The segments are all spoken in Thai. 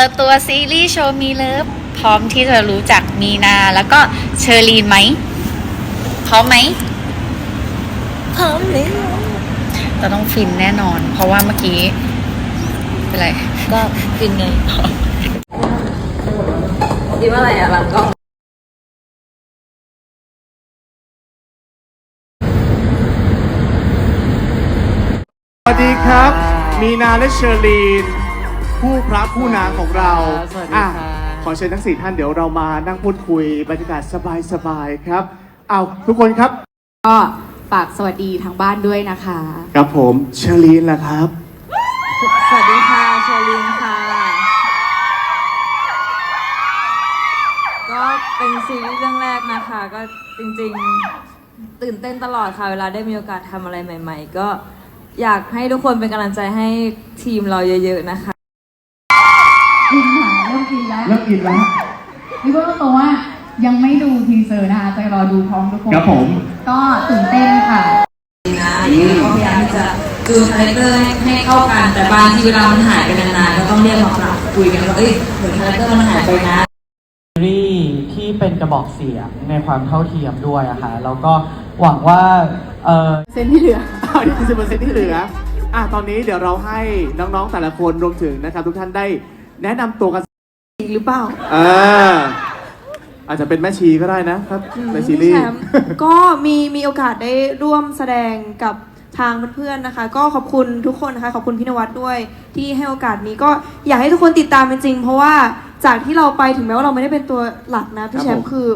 เปิดตัวซีรีส์โชว์มีเลิฟพร้อมที่จะรู้จักมีนาแล้วก็เชอรีนไหมพร้อมไหมพร้อมแล้วเราต้องฟินแน่นอน เพราะว่าเมื่อกี้เป็นไรก็ฟินไงคิดว่าอะไรอะหลังกล้องสวัสดีครับ มีนาและเชอรีน ผู้พระผู้นางของเราสวัสดีอะครับขอเชิญทั้งสี่ท่านเดี๋ยวเรามานั่งพูดคุยบรรยากาศสบายๆครับเอาทุกคนครับ ก็ฝากสวัสดีทางบ้านด้วยนะคะ กับผมเชอรีนล่ะครับ สวัสดีค่ะเชอรินค่ะ ก็เป็นซีรีส์เรื่องแรกนะคะ ก็จริงๆ ตื่นเต้นตลอดค่ะ เวลาได้มีโอกาสทำอะไรใหม่ ๆ ก็อยากให้ทุกคนเป็นกำลังใจให้ทีมเราเยอะ ๆ นะคะกินหาเริ่มกิ นแล้วเริ่มกินแล้วนี่ก็ต้องบอกว่ายังไม่ดูทีเซอร์นะคะจะรอดูพร้อมทุกคนครับผม ก็ตื่นเต้นค่ะ นะก็พยายามที่จะดูคาแรคเตอร์ให้ให้เข้ากัน แต่บางทีเวลามันหายไปนานๆก็ต้องเรียกมาปรับคุยกันว่าเอ้ยเหมือนคาแรคเตอร์มันหายไปนะ ซีรีส์ที่เป็นกระบอกเสียงในความเท่าเทียมด้วยอะค่ะแล้วก็หวังว่าเออ เซนที่เหลืออ้าวนี่คือสิบเปอร์เซ็นต์ที่เหลือ อะ ตอนนี้เดี๋ยวเราให้น้องๆแต่ละคนรวมถึงนะครับ ทุกท่านได้แนะนำตัวกัน หรือเปล่าอ่าอาจจะเป็นแม่ชีก็ได้นะครับ ในซีรีพี่ส์ แชมป์ก็มีมีโอกาสได้ร่วมแสดงกับทางเพื่อนๆนะคะ ก็ขอบคุณทุกคนนะคะ ขอบคุณพี่นวัดด้วยที่ให้โอกาสนี้ก็อยากให้ทุกคนติดตามจริงๆเพราะว่าจากที่เราไปถึงแม้ว่าเราไม่ได้เป็นตัวหลักนะพี่แชมป์คือ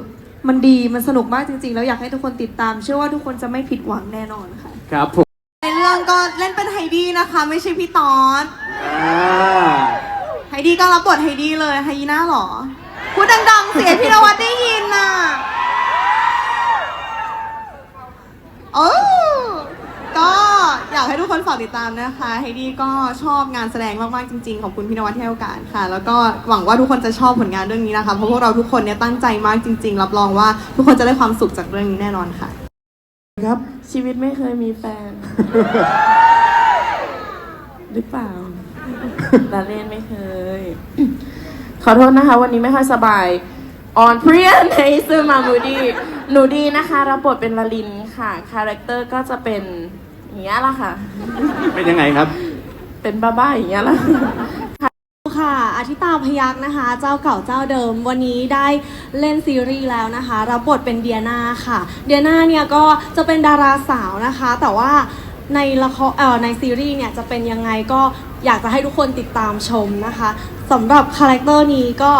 มันดีมันสนุกมากจริง ๆ แล้วอยากให้ทุกคนติดตาม เชื่อว่าทุกคนจะไม่ผิดหวังแน่นอนค่ะ ครับผมในเรื่องก็เล่นเป็นไฮดี้นะคะ ไม่ใช่พี่ตอดอ่าไฮดี้ก็รับบทไฮดี้เลยไฮยีน่าหรอ พูดดังๆ เสียงพี่นวัดได้ยินน่ะโอ้ก็อยากให้ทุกคนฝากติดตามนะคะไฮดี้ก็ชอบงานแสดงมากๆจริงๆ ขอบคุณพี่นวัดที่ให้โอกาสค่ะ แล้วก็หวังว่าทุกคนจะชอบผลงานเรื่องนี้นะคะ เพราะพวกเราทุกคนเนี่ยตั้งใจมากจริง ๆ รับรองว่าทุกคนจะได้ความสุขจากเรื่องนี้แน่นอนค่ะ ครับ ชีวิตไม่เคยมีแฟน หรือเปล่า ดาเล่นไม่เคย ขอโทษนะคะ วันนี้ไม่ค่อยสบาย ออนเพรียนในซื้อมามูดีหนูดีนะคะรับบทเป็นลลินค่ะ คาแรคเตอร์ก็จะเป็นอย่างเงี้ยละค่ะ เป็นยังไงครับ เป็นบ้าๆอย่างเงี้ยละค่ะอาทิตาพยักษ์นะคะ เจ้าเก่าเจ้าเดิม วันนี้ได้เล่นซีรีส์แล้วนะคะ รับบทเป็นเดียนาค่ะ เดียนาเนี่ยก็จะเป็นดาราสาวนะคะ แต่ว่าในละครเอ่อในซีรีส์เนี่ยจะเป็นยังไงก็ อยากจะให้ทุกคนติดตามชมนะคะสำหรับคาแรคเตอร์นี้ก็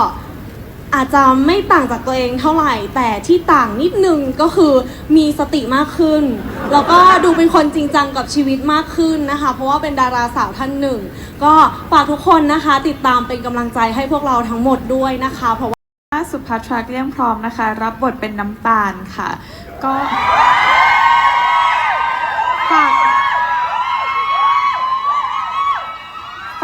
อาจจะไม่ต่างจากตัวเองเท่าไหร่ แต่ที่ต่างนิดนึงก็คือมีสติมากขึ้น แล้วก็ดูเป็นคนจริงจังกับชีวิตมากขึ้นนะคะ เพราะว่าเป็นดาราสาวท่านหนึ่ง ก็ฝากทุกคนนะคะ ติดตามเป็นกำลังใจให้พวกเราทั้งหมดด้วยนะคะ เพราะว่าสุภัทราเกลี้ยงพร้อมนะคะ รับบทเป็นน้ำตาลค่ะ ก็ฝาก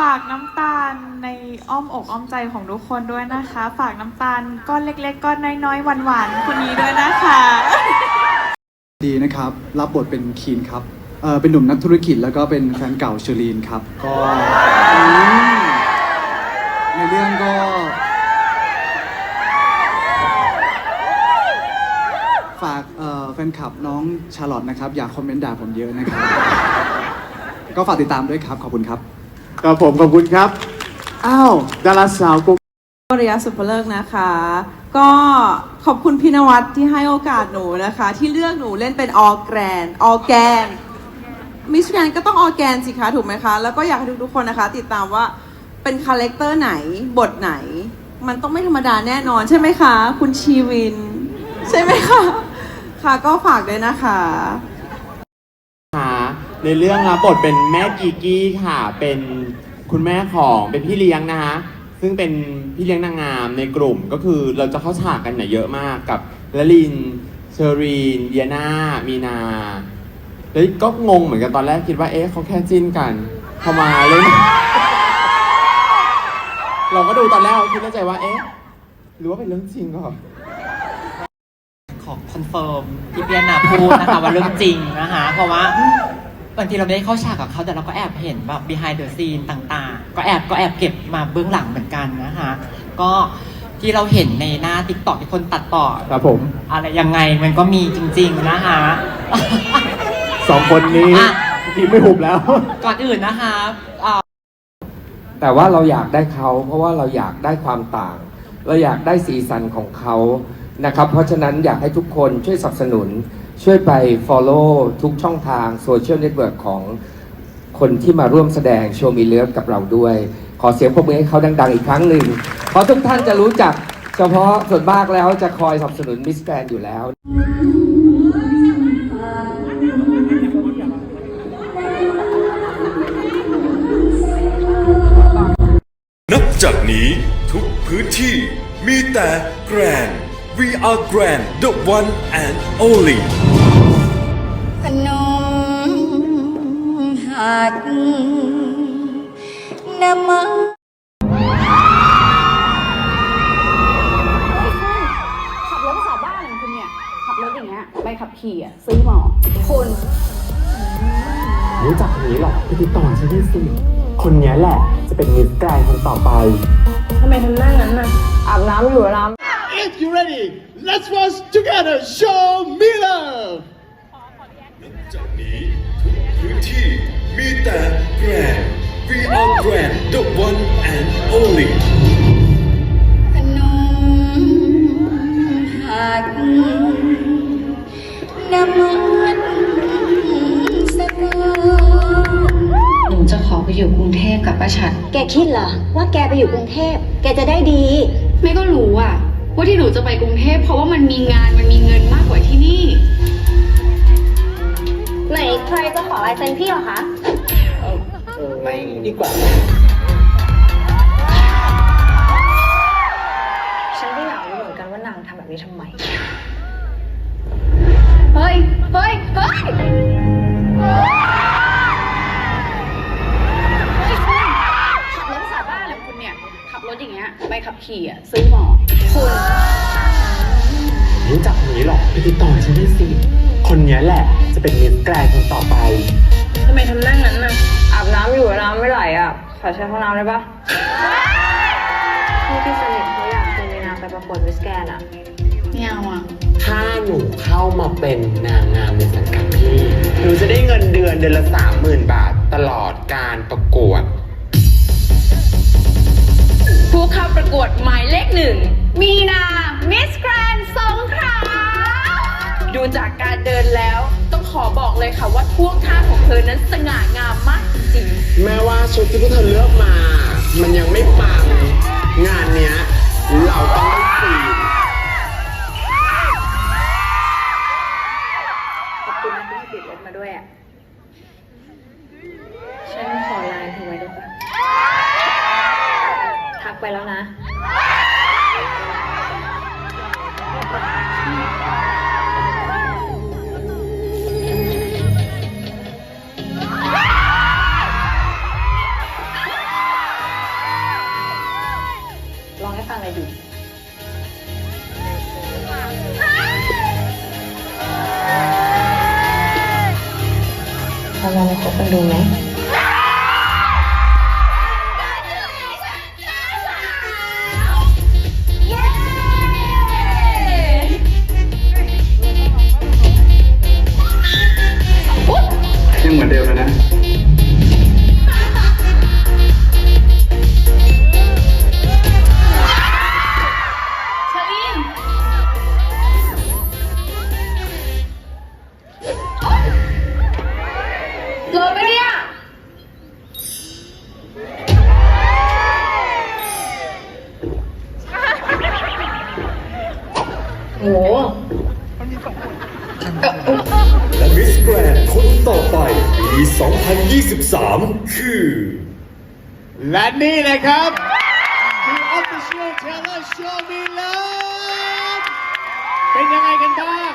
ฝากน้ำตาลในอ้อมอกอ้อมใจของทุกคนด้วยนะคะ ฝากน้ำตาลก้อนเล็กๆก้อนน้อยๆหวานๆคนนี้ด้วยนะคะ ดีนะครับ รับบทเป็นคีนครับเออเป็นหนุ่มนักธุรกิจแล้วก็เป็นแฟนเก่าเชอรีนครับ ก็อืมในเรื่องก็ ฝากเอ่อแฟนคลับน้องชาลอตนะครับ อย่าคอมเมนต์ด่าผมเยอะนะครับ ก็ฝากติดตามด้วยครับ ขอบคุณครับ ครับผมขอบคุณครับ อ้าวดาราสาวกุ๊กระยสุภเลิกนะคะ ก็ขอบคุณพี่นวัดที่ให้โอกาสหนูนะคะ ที่เลือกหนูเล่นเป็นออแกรนออแกนมิสแกรนก็ต้องออแกนสิคะถูกไหมคะ แล้วก็อยากให้ทุกๆคนนะคะ ติดตามว่าเป็นคาแรคเตอร์ไหนบทไหน มันต้องไม่ธรรมดาแน่นอนใช่ไหมคะ คุณชีวิน ใช่ไหมคะ ค่ะก็ฝากด้วยนะคะ ในเรื่องรับบทเป็นแม่กีกี้ค่ะ เป็นคุณแม่ของเป็นพี่เลี้ยงนะคะซึ่งเป็นพี่เลี้ยงนางงามในกลุ่มก็คือเราจะเข้าฉากกันเนี่ยเยอะมากกับละลินเชอรีนเดียนามีนาแล้วก็งงเหมือนกันตอนแรกคิดว่าเอ๊ะเขาแค่จิ้นกันพอมาเล่นเราก็ดูตอนแรกคิดในใจว่าเอ๊ะหรือว่าเป็นเรื่องจริงเหรอขอคอนเฟิร์มที่เปียนาพูดนะคะว่าเรื่องจริงนะคะเพราะว่า บางทีเราไม่ได้เข้าฉากกับเขาแต่เราก็แอบเห็นแบบ behind the scene ต่างๆ ก็แอบก็แอบเก็บมาเบื้องหลังเหมือนกันนะคะก็ที่เราเห็นในหน้า t ิ k t o k ที่คนตัดต่อ ครับผมอะไรยังไงมันก็มีจริง ๆนะคะสองคนนี้อะทีมไม่หุบแล้ว ก่อนอื่นนะคะอ่าแต่ว่าเราอยากได้เขาเพราะว่าเราอยากได้ความต่าง เราอยากได้สีสันของเขานะครับ เพราะฉะนั้นอยากให้ทุกคนช่วยสนับสนุน ช่วยไป follow ทุกช่องทางโซเชียลเน็ตเวิร์กของคนที่มาร่วมแสดงโชว์มีเลิฟกับเราด้วย ขอเสียงปรบมือให้เขาดัง ๆ อีกครั้งหนึ่งเพราะทุกท่านจะรู้จัก เฉพาะส่วนมากแล้วจะคอยสนับสนุนมิสแกรนอยู่แล้ว นับจากนี้ทุกพื้นที่มีแต่แกรน We are Grand the one and only พนมหักนมขับรถภาษาบ้านของคุณเนี่ย ขับรถอย่างเงี้ยใบขับขี่อะ ซื้อหมอคุณรู้จักคนนี้หรอพี่ติดต่อฉันได้สิคนนี้แหละ จะเป็นมิสแกรนคนต่อไปทำไมทำหน้างั้นน่ะอาบน้ำอยู่น้ำ If you ready let's watch together show me love จากนี้ทุกพื้นที่มีแต่แกรน We are Grand the one and only พนมหักนมันสนหนูจะขอไปอยู่กรุงเทพกับป้าชัดแกคิดเหรอ ว่าแกไปอยู่กรุงเทพ แกจะได้ดีแม่ก็รู้อะว่าที่หนูจะไปกรุงเทพเพราะว่ามันมีงานมันมีเงินมากกว่าที่นี่ ไหนใครจะขอลายเซ็นพี่เหรอคะ ไม่ดีกว่า ฉันก็อยากรู้เหมือนกันว่านางทำแบบนี้ทำไม เฮ้ย เฮ้ย เฮ้ย เฮ้ยคุณขับรถภาษาบ้านเลยคุณเนี่ย ขับรถอย่างเงี้ยใบขับขี่อะ ซื้อหมอคุณ รู้จักคนนี้หรอพี่ติดต่อฉันได้สิ คนนี้แหละจะเป็นมิสแกรนคนต่อไป ทำไมทำหน้างั้นน่ะอาบน้ำอยู่น้ำไม่ไหลอะขอใช้ห้องน้ำได้ปะพี่ที่สนิทเขาอยากชวนมีนาไปประกวดมิสแกนอะไม่เอาอะถ้าหนูเข้ามาเป็นนางงามในสังกัดพี่ หนูจะได้เงินเดือนเดือนละสามหมื่นบาทตลอดการประกวด ผู้เข้าประกวดหมายเลขหนึ่ง มีนา มิสแกรน สงขลาดูจากการเดินแล้ว ต้องขอบอกเลยค่ะว่าท่วงท่าของเธอนั้นสง่างามมากจริงๆแม้ว่าชุดที่พวกเธอเลือกมา มันยังไม่ปัง งานเนี้ย เราต้องได้ซีนขอบคุณนะที่ให้ติดรถมาด้วยอะฉันขอไลน์เธอไว้ได้ปะทักไปแล้วนะ คบกันดูไหม ต่อไปปี 2023 คือ และนี่นะครับ The Official Taylor Show Me Love เป็นยังไงกันบ้าง